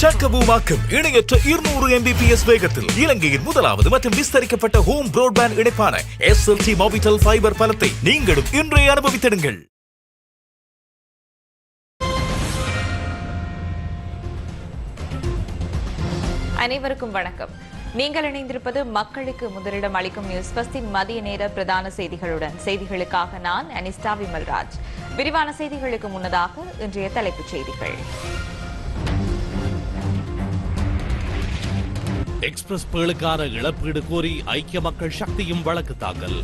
ஷக்கபூமாக்கும் இணையற்ற இருநூறு எம்பிபிஎஸ் வேகத்தில் இலங்கையின் முதலாவது மற்றும் விஸ்தரிக்கப்பட்ட ஹோம் பிராட்பேண்ட் இணைப்பான எஸ்எல்டி மொபிட்டல் ஃபைபர் பலத்தை நீங்களும் இன்றே அனுபவித்திடுங்கள். அனைவருக்கும் வணக்கம். நீங்கள் இணைந்திருப்பது மக்களுக்கு முதலிடம் அளிக்கும் நியூஸ் பஸ்டின் மதிய நேர பிரதான செய்திகளுடன். செய்திகளுக்காக நான் அனிஸ்டா விமல்ராஜ். விரிவான செய்திகளுக்கு முன்னதாக இன்றைய தலைப்புச் செய்திகள். எக்ஸ்பிரஸ் பேளுக்கான இழப்பீடு கோரி ஐக்கிய மக்கள் சக்தியும் வழக்கு தாக்கல்.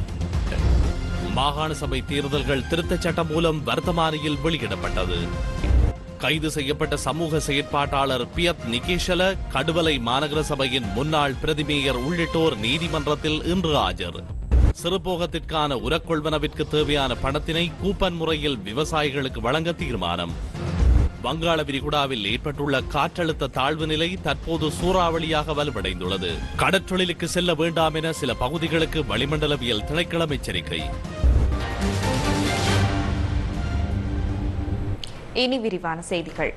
மாகாண சபை தேர்தல்கள் திருத்தச் சட்டம் மூலம் வர்த்தமானியில் வெளியிடப்பட்டது. கைது செய்யப்பட்ட சமூக செயற்பாட்டாளர் பியத் நிகேஷல கடுவலை மாநகர சபையின் முன்னாள் பிரதிமேயர் உள்ளிட்டோர் நீதிமன்றத்தில் இன்று ஆஜர். சிறுபோகத்திற்கான உரக்கொள்வனவிற்கு தேவையான பணத்தினை கூப்பன் முறையில் விவசாயிகளுக்கு வழங்க தீர்மானம். வங்காள விரிகுடாவில் ஏற்பட்டுள்ள காற்றழுத்த தாழ்வு நிலை தற்போது சூறாவளியாக வலுவடைந்துள்ளது. கடற்றொழிலுக்கு செல்ல வேண்டாம் என சில பகுதிகளுக்கு வளிமண்டலவியல் திணைக்களம் எச்சரிக்கை. இனி விரிவான செய்திகள்.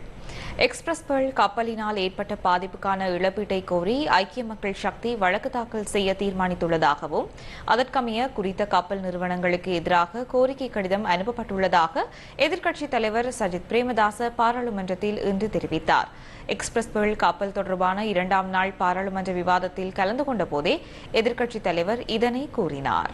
எக்ஸ்பிரஸ் பேர்ல் கப்பலினால் ஏற்பட்ட பாதிப்புக்கான இழப்பீட்டை கோரி ஐக்கிய மக்கள் சக்தி வழக்கு தாக்கல் செய்ய தீர்மானித்துள்ளதாகவும் அதற்கமைய குறித்த கப்பல் நிறுவனங்களுக்கு எதிராக கோரிக்கை கடிதம் அனுப்பப்பட்டுள்ளதாக எதிர்க்கட்சித் தலைவர் சஜித் பிரேமதாச பாராளுமன்றத்தில் இன்று தெரிவித்தார். எக்ஸ்பிரஸ் பேர்ல் கப்பல் தொடர்பான இரண்டாம் நாள் பாராளுமன்ற விவாதத்தில் கலந்து கொண்ட போதே எதிர்க்கட்சித் தலைவர் இதனை கூறினார்.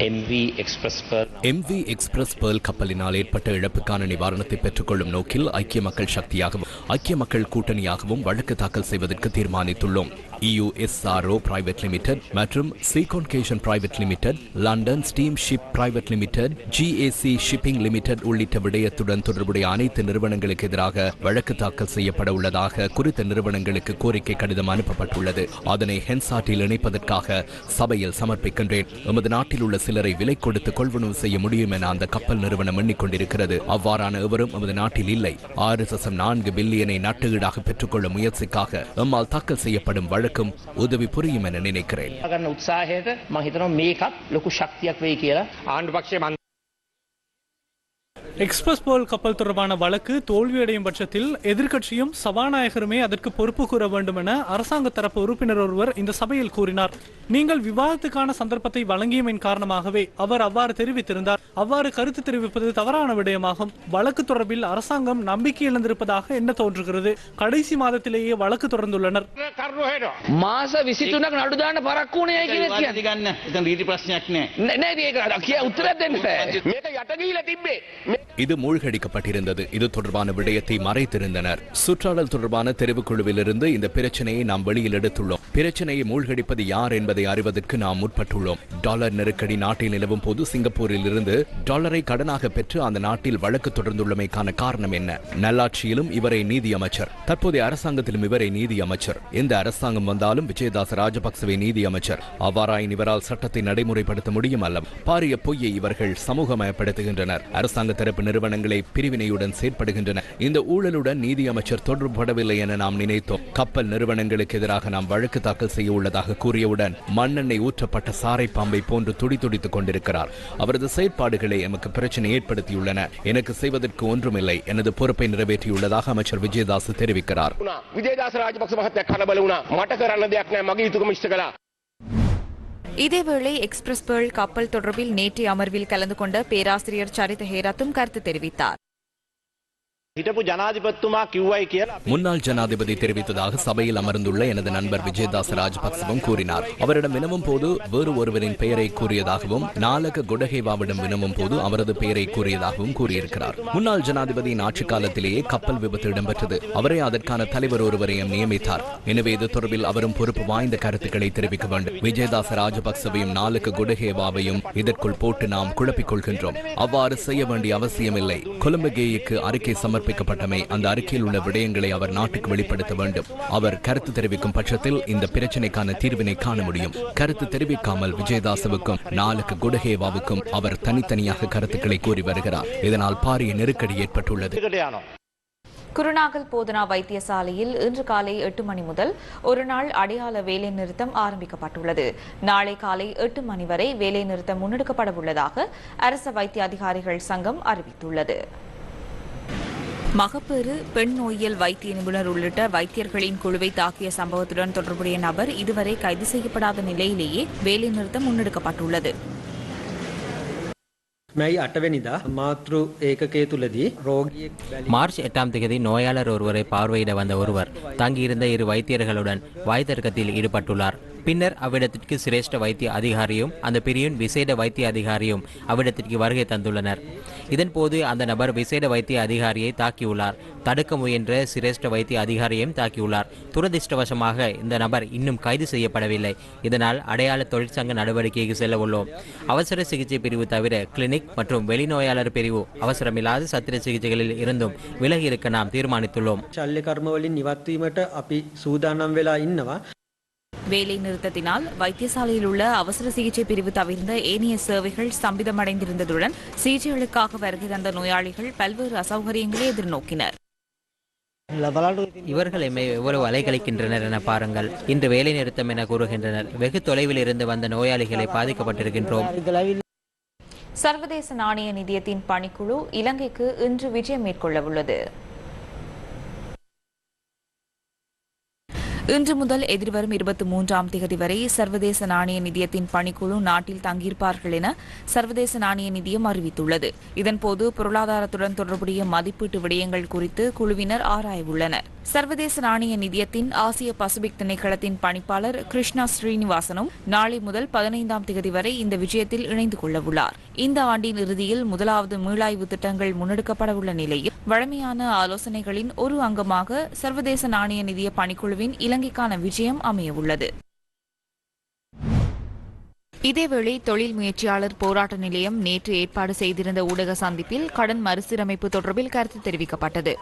எம்வி எக்ஸ்பிரஸ் பேர்ல் கப்பலினால் ஏற்பட்ட இழப்புக்கான நிவாரணத்தை பெற்றுக்கொள்ளும் நோக்கில் ஐக்கிய மக்கள் சக்தியாகவும் ஐக்கிய மக்கள் கூட்டணியாகவும் வழக்கு தாக்கல் செய்வதற்கு தீர்மானித்துள்ளோம். இயுஎஸ்ஆர்ஓ பிரைவேட் லிமிடெட் மற்றும் சீகோன்கேஷன் private limited London steam ship private limited GAC shipping limited உள்ளிட்ட விடயத்துடன் தொடர்புடைய அனைத்து நிறுவனங்களுக்கு எதிராக வழக்கு தாக்கல் செய்யப்பட உள்ளதாக குறித்த நிறுவனங்களுக்கு கோரிக்கை கடிதம் அனுப்பப்பட்டுள்ளது. அதனை ஹென்சாட்டில் இணைப்பதற்காக சபையில் சமர்ப்பிக்கின்றேன். எமது நாட்டில் உள்ள சிலரை விலை கொடுத்து கொள்வனவு செய்ய முடியும் என அந்த கப்பல் நிறுவனம் எண்ணிக்கொண்டிருக்கிறது அவ்வாறான எவரும் எமது நாட்டில் இல்லை. ஆறு தசம் நான்கு பில்லியனை நட்டுஈடாக பெற்றுக்கொள்ள முயற்சிக்காக எம்மால் தாக்கல் செய்யப்படும் வழக்கு அனைவருக்கும் உதவி புரியும் என நினைக்கிறேன் உற்சாக மகிதனும் மேகப் லொகு சக்தியாக வே கேல ஆண்டு பக்ஷே எக்ஸ்பிரஸ் போல் கப்பல் தொடர்பான வழக்கு தோல்வியடையும் பட்சத்தில் எதிர்க்கட்சியும் சபாநாயகருமே அதற்கு பொறுப்பு கூற வேண்டும் என அரசாங்க தரப்பு உறுப்பினர் ஒருவர் இந்த சபையில் கூறினார் நீங்கள் விவாதத்துக்கான சந்தர்ப்பத்தை வழங்கியமையின் காரணமாகவே அவர் அவ்வாறு தெரிவித்திருந்தார் அவ்வாறு கருத்து தெரிவிப்பது தவறான விடயமாகும் வழக்கு தொடர்பில் அரசாங்கம் நம்பிக்கை இழந்திருப்பதாக என்ன தோன்றுகிறது கடைசி மாதத்திலேயே வழக்கு தொடர்ந்துள்ளனர் මාස විසිතුනක් නඩුදාන්න පරක්වුණේ කියන වාදි ගන්න එතන රීති ප්‍රශ්නයක් නෑ නෑ ඒක කිය උත්තරත් දෙන්න බෑ. මේක යට ගිහිලා තිබ්බේ. இது மூழ்கடிக்கப்பட்டிருந்தது. இது தொடர்பான விடயத்தை மறைத்திருந்தனர். சுற்றாடல் தொடர்பான தெரிவுக்குழுவிலிருந்து இந்த பிரச்சனையை நாம் வெளியில் எடுத்துள்ளோம். பிரச்சனையை மூழ்கடிப்பது யார் என்பதை அறிவதற்கு நாம் முற்பட்டுள்ளோம். டாலர் நெருக்கடி நாட்டில் நிலவும் போது சிங்கப்பூரில் இருந்து டாலரை கடனாக பெற்று அந்த நாட்டில் வழக்கு தொடர்ந்துள்ளமைக்கான காரணம் என்ன? நல்லாட்சியிலும் இவரை நீதி அமைச்சர் தற்போதைய அரசாங்கத்திலும் இவரை நீதி அமைச்சர் எந்த அரசாங்கம் வந்தாலும் விஜயதாச ராஜபக்சவை நீதி அமைச்சர் அவ்வாறாயின் இவரால் சட்டத்தை நடைமுறைப்படுத்த முடியும் அல்ல. பாரிய பொய்யை இவர்கள் சமூகமயப்படுத்துகின்றனர். அரசாங்க தரப்பு நிறுவனங்களை பிரிவினையுடன் செயற்படுகின்றன. இந்த ஊழலுடன் நீதி அமைச்சர் தொடர்படவில்லை என நாம் நினைத்தோம். கப்பல் நிறுவனங்களுக்கு எதிராக நாம் வழக்கு தாக்கல் செய்ய உள்ளதாக கூறியவுடன் மண்ணெண்ணெய் ஊற்றப்பட்ட சாரை பாம்பை போன்று துடி துடித்துக் கொண்டிருக்கிறார். அவரது செயற்பாடுகளை எமக்கு பிரச்சனை ஏற்படுத்தியுள்ளன. எனக்கு செய்வதற்கு ஒன்றுமில்லை. எனது பொறுப்பை நிறைவேற்றியுள்ளதாக அமைச்சர் விஜயதாஸ் தெரிவிக்கிறார். விஜயதாஸ் ராஜபக்ச மகத்தை கலபலுனா மட்டக்கரான மகிழ்த்துக்கும் இதேவேளை எக்ஸ்பிரஸ் பேர்ல் கப்பல் தொடர்பில் நேற்றைய அமர்வில் கலந்து கொண்ட பேராசிரியர் சரித ஹேராத்தும் கருத்து தெரிவித்தார். හිටපු ජනාධිපත්තුමා කිව්වයි කියලා முன்னாள் ஜனாதிபதி தெரிவித்ததாக சபையில் அமர்ந்துள்ள எனது நண்பர் விஜயதாஸ் ராஜபக்சவும் கூறினார் அவரிடம் வினவும் போது வேறு ஒருவரின் பெயரை கூறியதாகவும் நாலக குடஹேவாவிடம் வினவும் போது அவரது பெயரை கூறியதாகவும் கூறியிருக்கிறார் முன்னாள் ஜனாதிபதியின் ஆட்சி காலத்திலேயே கப்பல் விபத்து இடம்பெற்றது அவரே அதற்கான தலைவர் ஒருவரையும் நியமித்தார் எனவே இது தொடர்பில் அவரும் பொறுப்பு வாய்ந்த கருத்துக்களை தெரிவிக்க வேண்டும் விஜயதாஸ் ராஜபக்சவையும் நாலுக்கு குடஹேவாவையும் இதற்குள் போட்டு நாம் குழப்பிக் கொள்கின்றோம் அவ்வாறு செய்ய வேண்டிய அவசியமில்லை கொலம்பகேயுக்கு அறிக்கை சமர்ப்பிக்கப்பட்டமை அந்த அறிக்கையில் உள்ள விடயங்களை அவர் நாட்டுக்கு வெளிப்படுத்த வேண்டும். அவர் கருத்து தெரிவிக்கும் பட்சத்தில் இந்த பிரச்சனைக்கான தீர்வினை காண முடியும். கருத்து தெரிவிக்காமல் விஜயதாசவுக்கும் நாளுக்கு குடகேவாவுக்கும் அவர் தனித்தனியாக கருத்துக்களை கூறி வருகிறார். இதனால் பாரிய நெருக்கடி ஏற்பட்டுள்ளது. குருநாகல் போதனா வைத்தியசாலையில் இன்று காலை எட்டு மணி முதல் ஒரு நாள் அடையாள வேலை நிறுத்தம் ஆரம்பிக்கப்பட்டுள்ளது. நாளை காலை எட்டு மணி வரை வேலை நிறுத்தம் முன்னெடுக்கப்பட உள்ளதாக அரச வைத்திய அதிகாரிகள் சங்கம் அறிவித்துள்ளது. மகப்பேறு பெண் நோயியல் வைத்திய நிபுணர் உள்ளிட்ட வைத்தியர்களின் குழுவை தாக்கிய சம்பவத்துடன் தொடர்புடைய நபர் இதுவரை கைது செய்யப்படாத நிலையிலேயே வேலைநிறுத்தம் முன்னெடுக்கப்பட்டுள்ளது. மார்ச் எட்டாம் தேதி நோயாளர் ஒருவரை பார்வையிட வந்த ஒருவர் தங்கியிருந்த இரு வைத்தியர்களுடன் வாய் தர்க்கத்தில் ஈடுபட்டுள்ளார். பின்னர் அவ்விடத்திற்கு சிரேஷ்ட வைத்திய அதிகாரியும் அந்த பிரிவின் விசேட வைத்திய அதிகாரியும் அவ்விடத்திற்கு வருகை தந்துள்ளனர். இதன்போது அந்த நபர் விசேட வைத்திய அதிகாரியை தாக்கியுள்ளார். தடுக்க முயன்ற சிரேஷ்ட வைத்திய அதிகாரியையும் தாக்கியுள்ளார். துரதிருஷ்டவசமாக இந்த நபர் இன்னும் கைது செய்யப்படவில்லை. இதனால் அடையாள தொழிற்சங்க நடவடிக்கைக்கு செல்ல உள்ளோம். அவசர சிகிச்சை பிரிவு தவிர கிளினிக் மற்றும் வெளிநோயாளர் பிரிவு அவசரமில்லாத சத்திர சிகிச்சைகளில் இருந்தும் விலகி இருக்க நாம் தீர்மானித்துள்ளோம். சல்லிய கர்மவலின் நிவர்த்தீமட்ட அப்படி சூதானம் வேலா இன்னவா வேலை நிறுத்தத்தினால் வைத்தியசாலையில் உள்ள அவசர சிகிச்சை பிரிவு தவிர்ந்த ஏனைய சேவைகள் ஸ்தம்பிதமடைந்திருந்ததுடன் சிகிச்சைகளுக்காக வருகை தந்த நோயாளிகள் பல்வேறு அசௌகரியங்களை எதிர்நோக்கினர். இவர்கள் எம்மை எவ்வளவு அலைகழிக்கின்றனர் என பாருங்கள். இன்று வேலை நிறுத்தம் என கூறுகின்றனர். வெகு தொலைவில் இருந்து வந்த நோயாளிகளை பாதிக்கப்பட்டிருக்கின்றோம். சர்வதேச நாணய நிதியத்தின் பணிக்குழு இலங்கைக்கு இன்று விஜயம் மேற்கொள்ள உள்ளது இன்று முதல் எதிர்வரும் இருபத்தி மூன்றாம் தேதி வரை சர்வதேச நாணய நிதியத்தின் பணிக்குழு நாட்டில் தங்கியிருப்பார்கள் என சர்வதேச நாணய நிதியம் அறிவித்துள்ளது. இதன்போது பொருளாதாரத்துடன் தொடர்புடைய மதிப்பீட்டு விடயங்கள் குறித்து குழுவினர் ஆராயவுள்ளனர். சர்வதேச நாணய நிதியத்தின் ஆசிய பசிபிக் திணைக்களத்தின் பணிப்பாளர் கிருஷ்ணா ஸ்ரீனிவாசனும் நாளை முதல் பதினைந்தாம் தேதி வரை இந்த விஜயத்தில் இணைந்து கொள்ளவுள்ளார். இந்த ஆண்டின் இறுதியில் முதலாவது மீளாய்வு திட்டங்கள் முன்னெடுக்கப்படவுள்ள நிலையில் வழமையான ஆலோசனைகளின் ஒரு அங்கமாக சர்வதேச நாணய நிதிய பணிக்குழுவின் இலங்கைக்கான விஜயம் அமையவுள்ளது. இதேவேளை தொழில் முயற்சியாளர் போராட்ட நிலையம் நேற்று ஏற்பாடு செய்திருந்த ஊடக சந்திப்பில் கடன் மறுசீரமைப்பு தொடர்பில் கருத்து தெரிவிக்கப்பட்டது.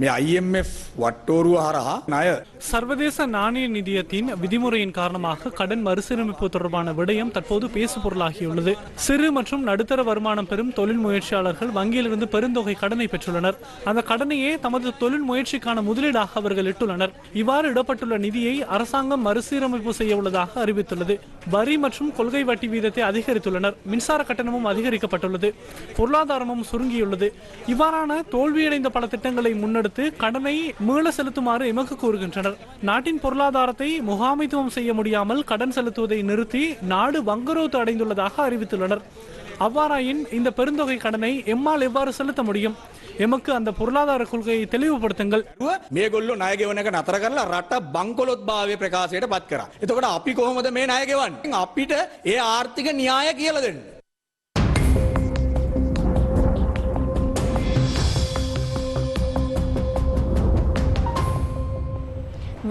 මේ IMF වට්ටෝරුව හරහා ණය சர்வதேச நாணய நிதியத்தின் விதிமுறையின் காரணமாக கடன் மறுசீரமைப்பு தொடர்பான விடயம் தற்போது பேசு பொருளாகியுள்ளது சிறு மற்றும் நடுத்தர வருமானம் பெறும் தொழில் முயற்சியாளர்கள் வங்கியிலிருந்து பெருந்தொகை கடனை பெற்றுள்ளனர் அந்த கடனையே தமது தொழில் முயற்சிக்கான முதலீடாக அவர்கள் இட்டுள்ளனர் இவ்வாறு இடப்பட்டுள்ள நிதியை அரசாங்கம் மறுசீரமைப்பு செய்ய உள்ளதாக அறிவித்துள்ளது வரி மற்றும் கொள்கை வட்டி வீதத்தை அதிகரித்துள்ளனர் மின்சார கட்டணமும் அதிகரிக்கப்பட்டுள்ளது பொருளாதாரமும் சுருங்கியுள்ளது இவ்வாறான தோல்வியடைந்த பல திட்டங்களை முன்னெடுத்து கடனை மீள செலுத்துமாறு எமக்கு கூறுகின்றனர் நாட்டின் பொருளாதாரத்தை முகாமைத்துவம் செய்ய முடியாமல் கடன் செலுத்துவதை நிறுத்தி நாடு வங்குரோத்து அடைந்துள்ளதாக அறிவித்துள்ளனர் அவ்வாறாயின் இந்த பெருந்தொகை கடனை எம்மால் எவ்வாறு செலுத்த முடியும் எமக்கு அந்த பொருளாதார கொள்கையை தெளிவுபடுத்துங்கள் මේ ගොල්ලො ණයගෙවන එක නතර කරලා රට බංකොලොත් භාවය ප්‍රකාශයට පත් කරා. එතකොට අපි කොහොමද මේ ණයගෙවන්න අපිට ඒ ආර්ථික න්‍යාය කියල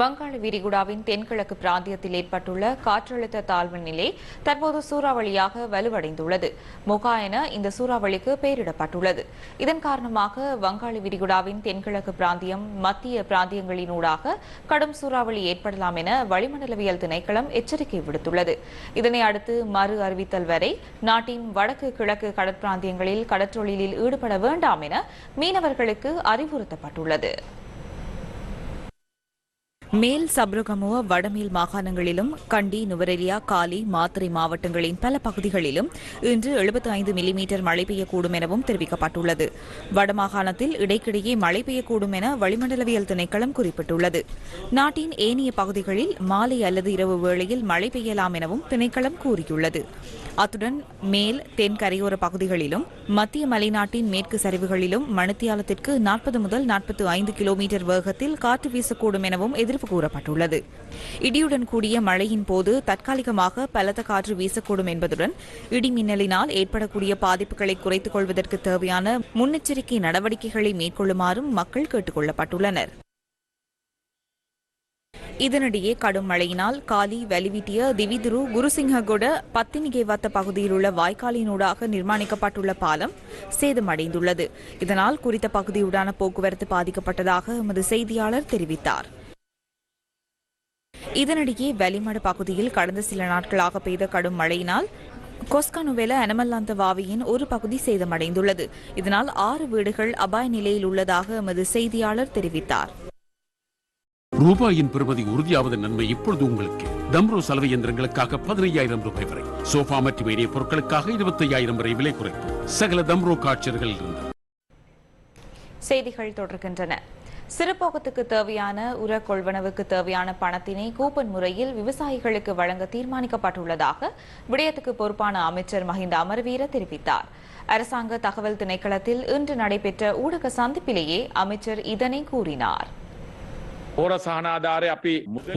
வங்காள விரிகுடாவின் தென்கிழக்கு பிராந்தியத்தில் ஏற்பட்டுள்ள காற்றழுத்த தாழ்வு நிலை தற்போது சூறாவளியாக வலுவடைந்துள்ளது. முகா என இந்த சூறாவளிக்கு பெயரிடப்பட்டுள்ளது. இதன் காரணமாக வங்காள விரிகுடாவின் தென்கிழக்கு பிராந்தியம் மத்திய பிராந்தியங்களினூடாக கடும் சூறாவளி ஏற்படலாம் என வளிமண்டலவியல் திணைக்களம் எச்சரிக்கை விடுத்துள்ளது. இதனை அடுத்து மறு அறிவித்தல் வரை நாட்டின் வடக்கு கிழக்கு கடற்பிராந்தியங்களில் கடற்றொழிலில் ஈடுபட வேண்டாம் என மீனவர்களுக்கு அறிவுறுத்தப்பட்டுள்ளது. மேல் சப்ரகமுவ வடமேல் மாகாணங்களிலும் கண்டி நுவரெலியா காலி மாத்திரை மாவட்டங்களின் பல பகுதிகளிலும் இன்று 75 ஐந்து மில்லிமீட்டர் மழை பெய்யக்கூடும் எனவும் தெரிவிக்கப்பட்டுள்ளது. வடமாகாணத்தில் இடைக்கிடையே மழை பெய்யக்கூடும் என வளிமண்டலவியல் திணைக்களம் குறிப்பிட்டுள்ளது. நாட்டின் ஏனைய பகுதிகளில் மாலை அல்லது இரவு வேளையில் மழை பெய்யலாம் எனவும் திணைக்களம் கூறியுள்ளது. அத்துடன் மேல் தென் கரையோர பகுதிகளிலும் மத்திய மலைநாட்டின் மேற்கு சரிவுகளிலும் மணித்தியாலத்திற்கு நாற்பது முதல் நாற்பத்தி ஐந்து கிலோமீட்டர் வேகத்தில் காற்று வீசக்கூடும் எனவும் எதிர்ப்பு கூறப்பட்டுள்ளது. இடியுடன் கூடிய மழையின் போது தற்காலிகமாக பலத்த காற்று வீசக்கூடும் என்பதுடன் இடி மின்னலினால் ஏற்படக்கூடிய பாதிப்புகளை குறைத்துக் கொள்வதற்கு தேவையான முன்னெச்சரிக்கை நடவடிக்கைகளை மேற்கொள்ளுமாறும் மக்கள் கேட்டுக் கொள்ளப்பட்டுள்ளனர். இதனிடையே கடும் மழையினால் காலி வலிவிட்டிய திவிதுரு குருசிங்ககுட பத்தினிகேவத்த பகுதியில் உள்ள வாய்க்காலினூடாக நிர்மாணிக்கப்பட்டுள்ள பாலம் சேதமடைந்துள்ளது. இதனால் குறித்த பகுதியுடான போக்குவரத்து பாதிக்கப்பட்டதாக எமது செய்தியாளர் தெரிவித்தார். இதனிடையே வெளிமடு பகுதியில் கடந்த சில நாட்களாக பெய்த கடும் மழையினால் கொஸ்கானுவேல அனமல்லாந்த வாவியின் ஒரு பகுதி சேதமடைந்துள்ளது. இதனால் ஆறு வீடுகள் அபாய நிலையில் உள்ளதாக எமது செய்தியாளர் தெரிவித்தார். ரூபாயின் பெறுமதி உறுதியாவது நன்மை இப்பொழுது உங்களுக்கு. டம்ரோ சலவை இயந்திரங்களுக்காக பதினையாயிரம் ரூபாய் வரை. சோஃபா மற்றும் ஏரிய பொருட்களுக்காக இருபத்தி ஐயாயிரம் வரை விலை குறைப்பு. சகல டம்ரோ காட்சியர்கள் இருந்து. செய்திகள் தொடர்கின்றன. சிறுபோகத்துக்கு தேவையான உர கொள்வனவுக்கு தேவையான பணத்தினை கூப்பன் முறையில் விவசாயிகளுக்கு வழங்க தீர்மானிக்கப்பட்டுள்ளதாக விடயத்துக்கு பொறுப்பான அமைச்சர் மஹிந்த அமர்வீர தெரிவித்தார். அரசாங்க தகவல் திணைக்களத்தில் இன்று நடைபெற்ற ஊடக சந்திப்பிலேயே அமைச்சர் இதனை கூறினார்.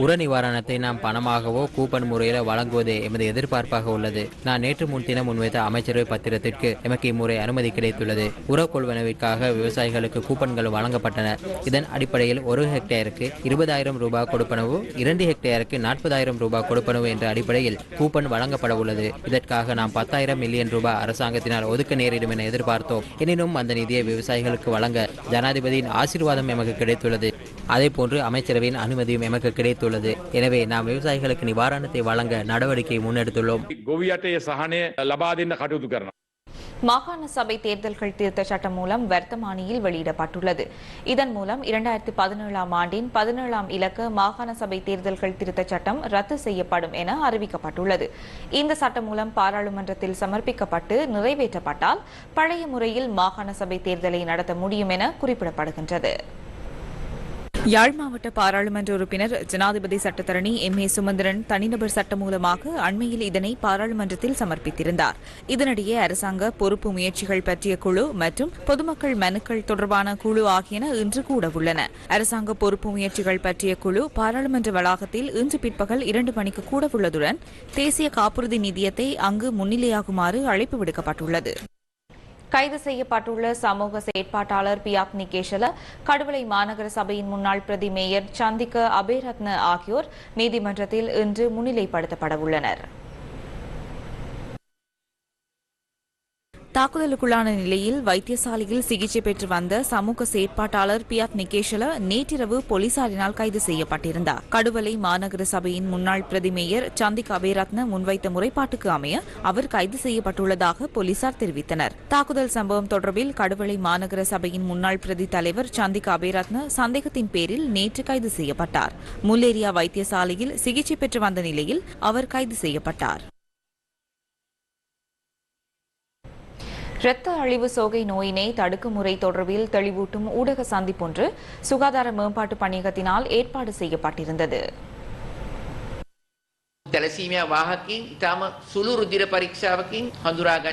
உர நிவாரணத்தை நாம் பணமாகவோ கூப்பன் முறையில வழங்குவதே எமது எதிர்பார்ப்பாக உள்ளது. நான் நேற்று முன்தினம் முன்வைத்த அமைச்சரவை பத்திரத்திற்கு எமக்கு இம்முறை அனுமதி கிடைத்துள்ளது. உர கொள்வனவிற்காக விவசாயிகளுக்கு கூப்பன்கள் வழங்கப்பட்டன. இதன் அடிப்படையில் ஒரு ஹெக்டேருக்கு இருபதாயிரம் ரூபாய் கொடுப்பனவு இரண்டு ஹெக்டேருக்கு நாற்பதாயிரம் ரூபாய் கொடுப்பனவு என்ற அடிப்படையில் கூப்பன் வழங்கப்பட உள்ளது இதற்காக நாம் பத்தாயிரம் மில்லியன் ரூபாய் அரசாங்கத்தினால் ஒதுக்க நேரிடும் என எதிர்பார்த்தோம். எனினும் அந்த நிதியை விவசாயிகளுக்கு வழங்க ஜனாதிபதியின் ஆசீர்வாதம் எமக்கு கிடைத்துள்ளது. அதே போன்று அமைச்சரவையின் அனுமதியும் எமக்கு கிடைத்துள்ளது. எனவே நாம் விவசாயிகளுக்கு நிவாரணத்தை வழங்க நடவடிக்கை முன்னெடுத்துள்ளோம். மாகாண சபை தேர்தல்கள் திருத்த சட்டம் மூலம் வர்த்தமானியில் வெளியிடப்பட்டுள்ளது. இதன் மூலம் இரண்டாயிரத்தி பதினேழாம் ஆண்டின் பதினேழாம் இலக்க மாகாண சபை தேர்தல்கள் திருத்த சட்டம் ரத்து செய்யப்படும் என அறிவிக்கப்பட்டுள்ளது. இந்த சட்டம் மூலம் பாராளுமன்றத்தில் சமர்ப்பிக்கப்பட்டு நிறைவேற்றப்பட்டால் பழைய முறையில் மாகாண சபை தேர்தலை நடத்த முடியும் என குறிப்பிடப்படுகின்றது. யாழ் மாவட்ட பாராளுமன்ற உறுப்பினர் ஜனாதிபதி சட்டத்தரணி எம் ஏ சுமந்திரன் தனிநபர் சட்டம் மூலமாக அண்மையில் இதனை பாராளுமன்றத்தில் சமர்ப்பித்திருந்தார். இதனிடையே அரசாங்க பொறுப்பு முயற்சிகள் பற்றிய குழு மற்றும் பொதுமக்கள் மனுக்கள் தொடர்பான குழு ஆகியன இன்று கூட உள்ளன. அரசாங்க பொறுப்பு முயற்சிகள் பற்றிய குழு பாராளுமன்ற வளாகத்தில் இன்று பிற்பகல் இரண்டு மணிக்கு கூட உள்ளதுடன் தேசிய காப்புறுதி நிதியத்தை அங்கு முன்னிலையாகுமாறு அழைப்பு விடுக்கப்பட்டுள்ளது. கைது செய்யப்பட்டுள்ள சமூக செயற்பாட்டாளர் பியாக் நிகேஷல கடுவலை மாநகர சபையின் முன்னாள் பிரதி மேயர் சந்திக்க அபேரத்ன ஆகியோர் நீதிமன்றத்தில் இன்று முன்னிலைப்படுத்தப்பட உள்ளனர். தாக்குதலுக்குள்ளான நிலையில் வைத்தியசாலையில் சிகிச்சை பெற்று வந்த சமூக செயற்பாட்டாளர் பியாத் நிகேஷல நேற்றிரவு போலீசாரினால் கைது செய்யப்பட்டிருந்தார். கடுவலை மாநகர சபையின் முன்னாள் பிரதி மேயர் சந்திக் அபேரத்ன முன்வைத்த முறைப்பாட்டுக்கு அமைய அவர் கைது செய்யப்பட்டுள்ளதாக போலீசார் தெரிவித்தனர். தாக்குதல் சம்பவம் தொடர்பில் கடுவலை மாநகர சபையின் முன்னாள் பிரதி தலைவர் சந்திக் அபேரத்ன சந்தேகத்தின் பேரில் நேற்று கைது செய்யப்பட்டார். முல்லேரியா வைத்தியசாலையில் சிகிச்சை பெற்று வந்த நிலையில் அவர் கைது செய்யப்பட்டார். இரத்த அழிவு சோகை நோயினை தடுக்கும் முறை தொடர்பில் தெளிவூட்டும் ஊடக சந்திப்பொன்று சுகாதார மேம்பாட்டு பணியகத்தினால் ஏற்பாடு செய்யப்பட்டிருந்தது.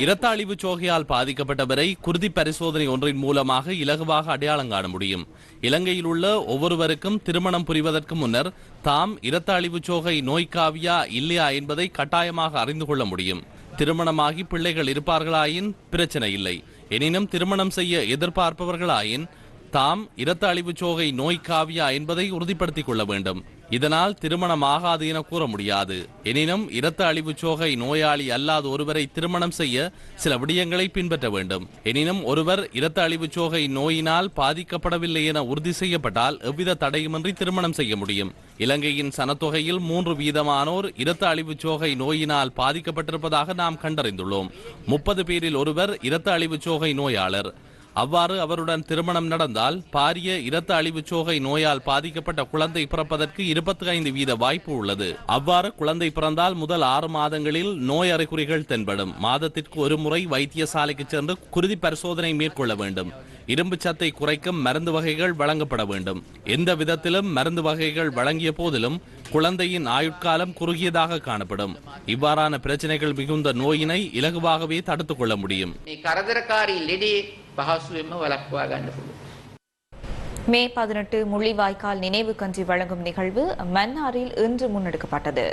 இரத்த அழிவு சோகையால் பாதிக்கப்பட்டவரை குருதி பரிசோதனை ஒன்றின் மூலமாக இலகுவாக அடையாளம் காண முடியும். இலங்கையில் உள்ள ஒவ்வொருவருக்கும் திருமணம் புரிவதற்கு முன்னர் தாம் இரத்த அழிவு சோகை நோய்க்காவியா இல்லையா என்பதை கட்டாயமாக அறிந்து கொள்ள முடியும். திருமணமாகி பிள்ளைகள் இருப்பார்களாயின் பிரச்சனை இல்லை. எனினும் திருமணம் செய்ய எதிர்பார்ப்பவர்களாயின் தாம் இரத்த அழிவு சோகை நோய் காவியா என்பதை உறுதிப்படுத்திக் கொள்ள வேண்டும். இதனால் திருமணம் ஆகாது என கூற முடியாது. எனினும் இரத்த அழிவு சோகை நோயாளி அல்லாத ஒருவரை திருமணம் செய்ய சில விடயங்களை பின்பற்ற வேண்டும். எனினும் ஒருவர் இரத்த அழிவு சோகை நோயினால் பாதிக்கப்படவில்லை என உறுதி செய்யப்பட்டால் எவ்வித தடையுமின்றி திருமணம் செய்ய முடியும். இலங்கையின் சனத்தொகையில் மூன்று வீதமானோர் இரத்த அழிவு சோகை நோயினால் பாதிக்கப்பட்டிருப்பதாக நாம் கண்டறிந்துள்ளோம். முப்பது பேரில் ஒருவர் இரத்த அழிவு சோகை நோயாளர். அவ்வாறு அவருடன் திருமணம் நடந்தால் பாரிய இரத்த அழிவு சோகை நோயால் பாதிக்கப்பட்ட குழந்தை பிறப்பதற்கு இருபத்தி ஐந்து வீத வாய்ப்பு உள்ளது. அவ்வாறு குழந்தை பிறந்தால் முதல் ஆறு மாதங்களில் நோய் அறிகுறிகள் தென்படும். மாதத்திற்கு ஒரு முறை வைத்தியசாலைக்கு சென்று குருதி பரிசோதனை மேற்கொள்ள வேண்டும். இரும்பு சத்தை குறைக்கும் மருந்து வகைகள் வழங்கப்பட வேண்டும். எந்த விதத்திலும் மருந்து வகைகள் வழங்கிய போதிலும் குழந்தையின் ஆயுட்காலம் குறுகியதாக காணப்படும். இவ்வாறான பிரச்சனைகள் மிகுந்த நோயினை இலகுவாகவே தடுத்துக் கொள்ள முடியும். පහසුවෙන්ම වලක්වා ගන්න පුළුවන්. மே பதினெட்டு முள்ளிவாய்க்கால் நினைவு கஞ்சி வழங்கும் நிகழ்வு மன்னாரில் இன்று முன்னெடுக்கப்பட்டது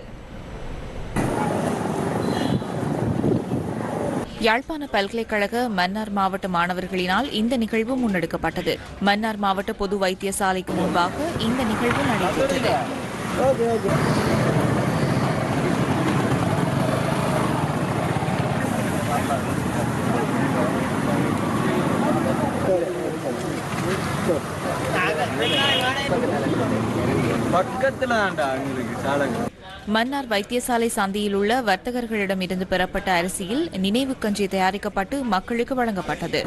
யாழ்ப்பாண பல்கலைக்கழக மன்னார் மாவட்ட மாணவர்களினால் இந்த நிகழ்வு முன்னெடுக்கப்பட்டது மன்னார் மாவட்ட பொது வைத்தியசாலைக்கு முன்பாக இந்த நிகழ்வு நடைபெற்றது பக்கத்துல தான்டா எங்களுக்கு மன்னார் வைத்தியசாலை சந்தையில் உள்ள வர்த்தகர்களிடமிருந்து பெறப்பட்ட அரிசியில் நினைவு கஞ்சி தயாரிக்கப்பட்டு மக்களுக்கு வழங்கப்பட்டது.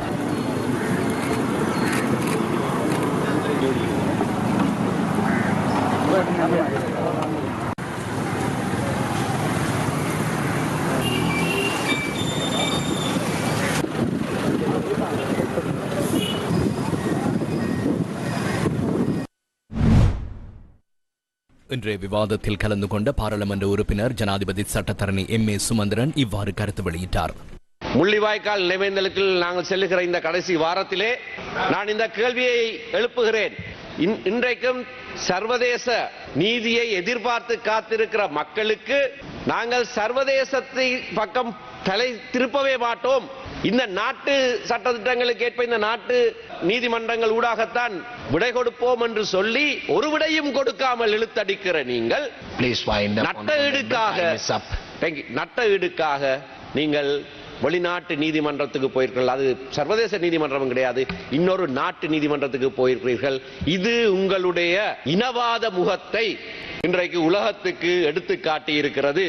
இன்றைய விவாதத்தில் கலந்து கொண்ட பாராளுமன்ற உறுப்பினர் ஜனாதிபதி சட்டத்தரணி எம் ஏ சுமந்திரன் இவ்வாறு கருத்து வெளியிட்டார். முள்ளிவாய்க்கால் நினைவேந்தலுக்கு நாங்கள் செல்லுகிற இந்த கடைசி வாரத்திலே நான் இந்த கேள்வியை எழுப்புகிறேன். இன்- இன்றைக்கும் சர்வதேச நீதியை எதிர்பார்த்து காத்திருக்கிற மக்களுக்கு நாங்கள் சர்வதேசத்தை பக்கம் தலை திருப்பவே மாட்டோம். இந்த நாட்டு சட்டத்திட்டங்களுக்கு ஏற்ப இந்த நாட்டு நீதிமன்றங்கள் ஊடாகத்தான் விடை கொடுப்போம் என்று சொல்லி ஒரு விடையும் கொடுக்காமல் இழுத்தடிக்கிற நீங்கள் நட்ட ஈடுக்காக. நட்ட ஈடுக்காக நீங்கள் வெளிநாட்டு நீதிமன்றத்துக்கு போயிருக்கிறீர்கள். அது சர்வதேச நீதிமன்றம் கிடையாது. இன்னொரு நாட்டு நீதிமன்றத்துக்கு போயிருக்கிறீர்கள். இது உங்களுடைய இனவாத முகத்தை இன்றைக்கு உலகத்துக்கு எடுத்து காட்டி இருக்கிறது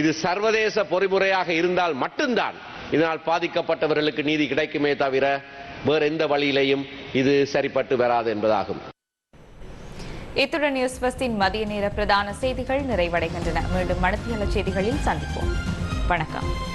இது சர்வதேச பொறிமுறையாக இருந்தால் மட்டும்தான் இதனால் பாதிக்கப்பட்டவர்களுக்கு நீதி கிடைக்குமே தவிர வேறு எந்த வழியிலையும் இது சரிப்பட்டு வராது என்பதாகும். இத்துடன் நியூஸ் பஸ்டின் மதிய நேர பிரதான செய்திகள் நிறைவடைகின்றன. மீண்டும் மனத்தியல செய்திகளில் சந்திப்போம். வணக்கம்.